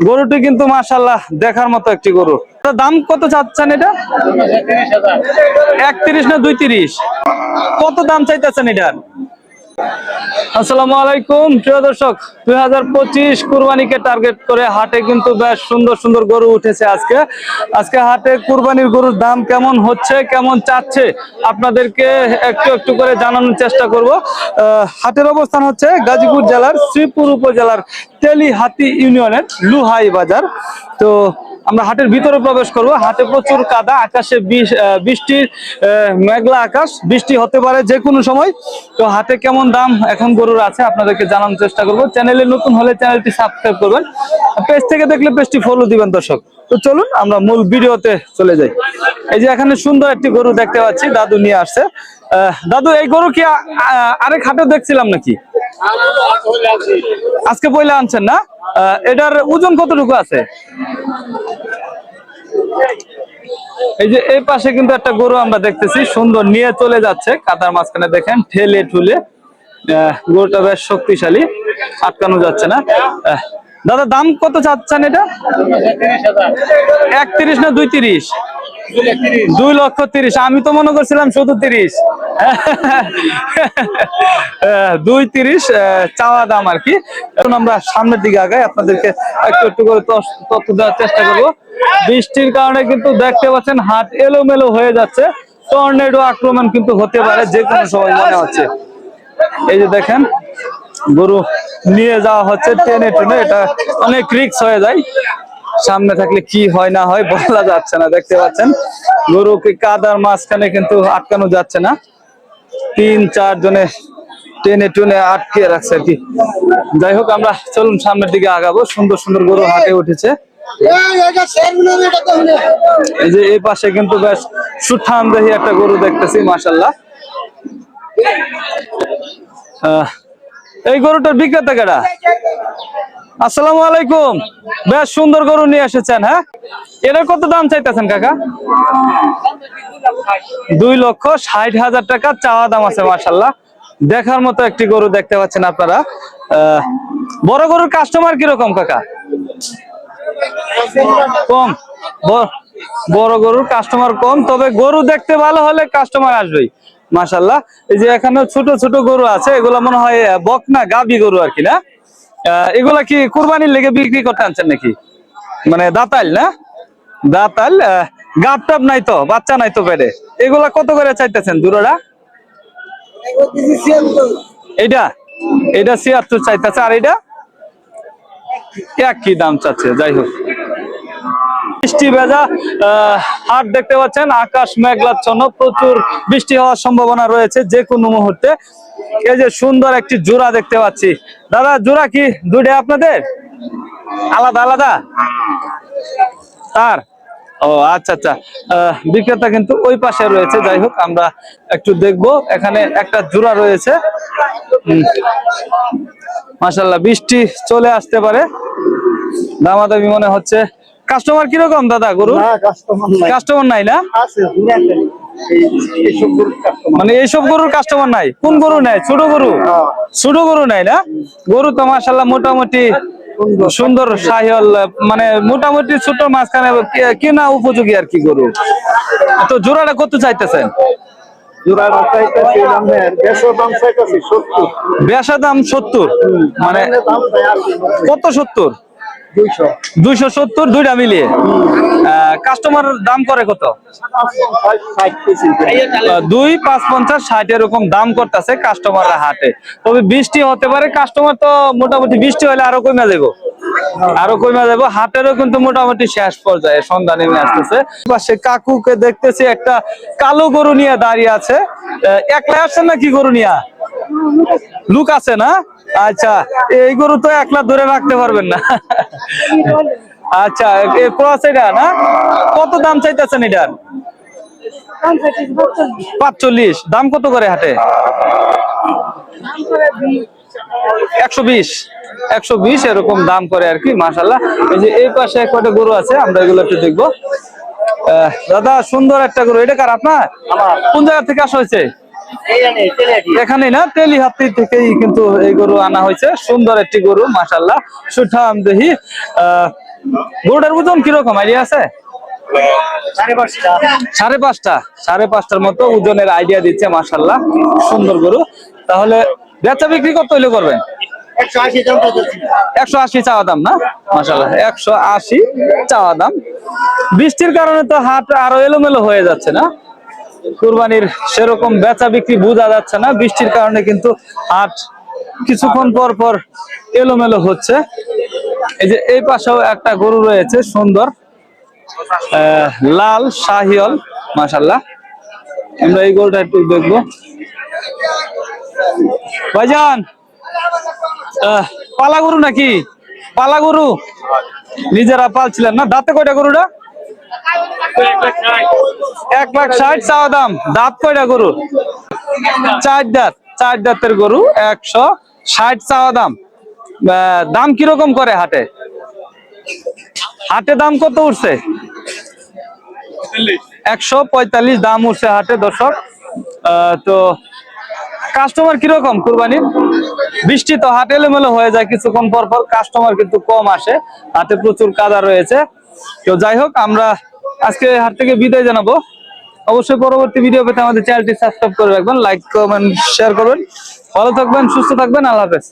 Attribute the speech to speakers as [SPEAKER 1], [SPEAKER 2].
[SPEAKER 1] গরুটি কিন্তু মাসাল্লাহ দেখার মতো একটি গরু। দাম কত চাচ্ছেন এটা? একত্রিশ না দুই কত দাম চাইতেছেন এটার? আসসালামু আলাইকুম। প্রিয় দর্শক, দুই হাজার পঁচিশ কুরবানিকে টার্গেট করে হাটে কিন্তু বেশ সুন্দর সুন্দর গরু উঠেছে আজকে। আজকে হাটে কুরবানির গরুর দাম কেমন হচ্ছে, কেমন চাচ্ছে, আপনাদেরকে একটু একটু করে জানানোর চেষ্টা করব। হাটের অবস্থান হচ্ছে গাজীপুর জেলার শ্রীপুর উপজেলার তেলিহাতি ইউনিয়নের লুহাই বাজার। তো আমরা হাটের ভিতরে প্রবেশ করব। হাটে প্রচুর কাদা, আকাশে বৃষ্টির মেঘলা আকাশ, বৃষ্টি হতে পারে যে কোনো সময়। তো হাতে কেমন দাম এখন গরুর আছে আপনাদেরকে জানানোর চেষ্টা করব। চ্যানেলে নতুন হলে চ্যানেলটি সাবস্ক্রাইব করবেন। পেজ থেকে দেখলে পেজটি ফলো দিবেন দর্শক। তো চলুন, আমরা মূল ভিডিওতে চলে যাই। এই যে এখানে সুন্দর একটি গরু দেখতে পাচ্ছি, দাদু নিয়ে আসছে। দাদু, এই গরু কি আরেক হাটে দেখছিলাম নাকি? আজকে পয়লা আনছেন না? এটার ওজন কতটুকু আছে? এই যে এই পাশে কিন্তু একটা গরু আমরা দেখতেছি, সুন্দর নিয়ে চলে যাচ্ছে। কাতার মাঝখানে দেখেন, ঠেলে ঠুলে গরুটা বেশ শক্তিশালী, আটকানো যাচ্ছে না। দাদা, দাম কত চাচ্ছেন এটা? একত্রিশ না দুই তিরিশ দুই লক্ষ তিরিশ। আমি তো মনে করছিলাম শুধু তিরিশ। আহ, দুই তিরিশ চাওয়া দাম আর কি। এখন আমরা সামনের দিকে আগাই আপনাদেরকে একটু একটু করে তথ্য দেওয়ার চেষ্টা করব। বৃষ্টির কারণে কিন্তু দেখতে পাচ্ছেন হাট এলোমেলো হয়ে যাচ্ছে। টর্নেডো আক্রমণ কিন্তু হতে পারে যে কোনো সময় মনে হচ্ছে। এই যে দেখেন গরু নিয়ে যাওয়া হচ্ছে টেনে টেনে এটা অনেক রিক্স হয়ে যায়। সামনে থাকলে কি হয় না হয় বলা যাচ্ছে না, দেখতে পাচ্ছেন। গরুকে কাদার মাঝখানে কিন্তু আটকানো যাচ্ছে না। তিন, চার জনে টেনে টুনে আটকে রাখছে আর কি। যাই হোক, আমরা চলুন সামনের দিকে আগাবো। সুন্দর সুন্দর গরু হাটে উঠেছে। এই যে এই পাশে কিন্তু বেশ সুঠাম একটা গরু দেখতেছি মাসাল্লাহ এই গরুটার বিক্রেতা কেডা? আসসালামু আলাইকুম। বেশ সুন্দর গরু নিয়ে এসেছেন হ্যাঁ? এটার কত দাম চাইতেছেন কাকা? দুই লক্ষ ষাট হাজার টাকা চাওয়া দাম আছে মাসাল্লাহ দেখার মতো একটি গরু দেখতে পাচ্ছেন আপনারা। বড় গরুর কাস্টমার কীরকম কাকা? কম। বড় গরুর কাস্টমার কম তবে গরু দেখতে ভালো হলে কাস্টমার আসবেই মাশাল্লাহ এই যে এখানে ছোট ছোট গরু আছে এগুলা মনে হয় আহ, বকনা গাবি গরু আর কি না? এগুলা কি কোরবানির লেগে বিক্রি করতে আনছেন নাকি? মানে দাতাল, না? দাতাল গাব টাপ নাই তো, বাচ্চা নাই তো পেটে। এগুলা কত করে চাইতেছেন দুরোটা এটা এটা ছিয়াত্তর চাইতেছে, আর এটা কি দাম চাচ্ছে, যাই হোক। বৃষ্টি ভেজা হাট দেখতে পাচ্ছেন, আকাশ মেঘলাচ্ছন্ন প্রচুর বৃষ্টি হওয়ার সম্ভাবনা রয়েছে যে কোনো মুহূর্তে। এই যে সুন্দর একটি জোড়া দেখতে পাচ্ছি। দাদা, জোড়া কি দুইটা আপনাদের? আলাদা আলাদা? তার? ও আচ্ছা আচ্ছা। বিক্রেতা কিন্তু ওই পাশে রয়েছে। যাই হোক, আমরা একটু দেখব। এখানে একটা জোড়া রয়েছে। মাসাল্লাহ বৃষ্টি চলে আসতে পারে। দামাদামি মনে হচ্ছে। কাস্টমার কীরকম দাদা গরু? কাস্টমার নাই। না? মানে এইসব গরুর কাস্টমার নাই। কোন গরু নাই? ছোট গরু? ছোট গরু নাই না? গরু তো মাসাল্লাহ মোটামুটি সুন্দর। সাহিয়াল মানে মোটামুটি ছোট মাঝখানে কে- কেনা উপযোগী আর কি গরু। তো জোড়াটা কত চাইতেছেন? বেসা দাম সত্তর। মানে কত সত্তর? দুইশো। সত্তর, দুইটা মিলিয়ে। কাস্টমার দাম করে কত? পঞ্চাশ, ষাট, এরকম দাম হাটে। তবে বৃষ্টি হতে পারে কাস্টমার তো মোটামুটি বৃষ্টি হলে আরও কমে যাব আরও কমে যাব হাটেরও কিন্তু মোটামুটি শেষ পর্যায়ে, সন্ধ্যা নেমে আসতেছে। পাশে কাকুকে দেখতেছি একটা কালো গরু নিয়ে দাঁড়িয়ে আছে। একলা আসছেন নাকি গরু নিয়ে? লুক আছে না? আচ্ছা এই গরু তো একলা ধরে রাখতে পারবেন না। আচ্ছা ক্রস এটা না? কত দাম চাইতেছেন এটার? পাঁচচল্লিশ। দাম কত করে হাটে? একশো বিশ। একশো বিশ এরকম দাম করে আর কি মাসাল্লাহ এই যে এই পাশে কয়টা গরু আছে আমরা এগুলো একটু দেখব। দাদা সুন্দর একটা গরু। এটা কার আপনার? কোন জায়গা থেকে আসা হয়েছে? এখানে না তেলি তেলিহাতি থেকেই কিন্তু এই গরু আনা হয়েছে। সুন্দর একটি গরু মাসাল্লাহ সুঠাম দেহি আহ, গরুটার ওজন কীরকম? আইডিয়া আছে? সাড়ে পাঁচটা। সাড়ে পাঁচটার মতো ওজনের আইডিয়া দিচ্ছে মাসাল্লাহ সুন্দর গরু। তাহলে বেচা বিক্রি কত হইলে করবেন? একশো আশি চাওয়া দাম না? মাসাল্লাহ একশো আশি চাওয়া দাম। বৃষ্টির কারণে তো হাট আরও এলোমেলো হয়ে যাচ্ছে না? কুরবানির সেরকম বেচা বিক্রি বোঝা যাচ্ছে না। বৃষ্টির কারণে কিন্তু হাট কিছুক্ষণ পর পর এলোমেলো হচ্ছে। এই যে এই পাশেও একটা গরু রয়েছে, সুন্দর লাল শাহিয়ল মাসাল্লাহ আমরা এই গরুটা একটু দেখব। ভাইজান পালা গরু নাকি? পালা গরু? নিজেরা পালছিলেন না? দাঁতে কয়টা গরুটা? এক লাখ ষাট, চাওয়া দাম। দাঁত কয়টা গরু? চার দাঁত, চার দাঁতের গরু, একশো ষাট চাওয়া দাম। দাম কীরকম করে হাটে? হাটে দাম কত উঠছে? একশো পঁয়তাল্লিশ, দাম উঠছে হাটে, দর্শক। তো কাস্টমার কীরকম কুরবানির? বৃষ্টি তো হাট এলোমেলো হয়ে যায়, কিছুক্ষণ পর পর কাস্টমার কিন্তু কম আসে। হাটে প্রচুর কাদা রয়েছে। তো যাই হোক, আমরা আজকে হাট থেকে বিদায় জানাব। অবশ্যই পরবর্তী ভিডিও পেতে আমাদের চ্যানেলটি সাবস্ক্রাইব করে রাখবেন লাইক কমেন্ট শেয়ার করবেন। ভালো থাকবেন, সুস্থ থাকবেন, আল্লাহ হাফেজ।